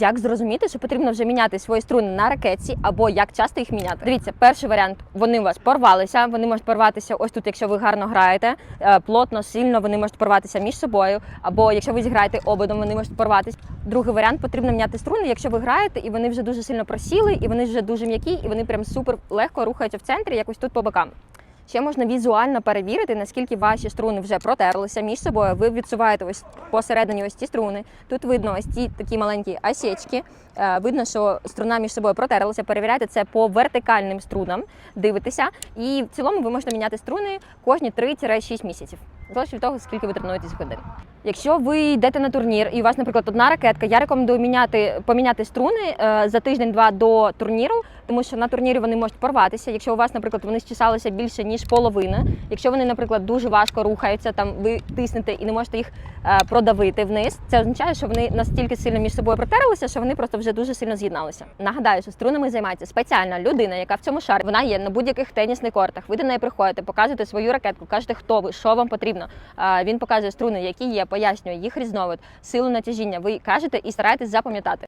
Як зрозуміти, що потрібно вже міняти свої струни на ракетці, або як часто їх міняти? Дивіться, перший варіант вони у вас порвалися. Вони можуть порватися ось тут, якщо ви гарно граєте, е, плотно, сильно вони можуть порватися між собою. Або якщо ви зіграєте ободом, вони можуть порватися. Другий варіант потрібно міняти струни, якщо ви граєте, і вони вже дуже сильно просіли, і вони вже дуже м'які, і вони прям супер легко рухаються в центрі, якось тут по бокам. Ще можна візуально перевірити, наскільки ваші струни вже протерлися між собою. Ви відсуваєте ось посередині ось ці струни. Тут видно ось ці такі маленькі осечки. Е, Видно, що струна між собою протерлася. Перевіряйте це по вертикальним струнам, дивитеся. І в цілому ви можете міняти струни кожні 3-6 місяців. Залежно від того, скільки ви тренуєтесь годин. Якщо ви йдете на турнір і у вас, наприклад, одна ракетка, я рекомендую міняти поміняти струни е, за тиждень-два до турніру, тому що на турнірі вони можуть порватися. Якщо у вас, наприклад, вони щесалися більше ніж половина. Якщо вони, наприклад, дуже важко рухаються, там ви тиснете і не можете їх е, продавити вниз, це означає, що вони настільки сильно між собою протерлися, що вони просто вже дуже сильно з'єдналися. Нагадаю, що струнами займається спеціальна людина, яка в цьому шарі. Вона є на будь-яких тенісних кортах. Ви до неї приходите, показуєте свою ракетку, кажете, хто ви, що вам потрібно. Е, Він показує струни, які є, пояснює їх різновид, силу натяжіння. Ви кажете і стараєтесь запам'ятати.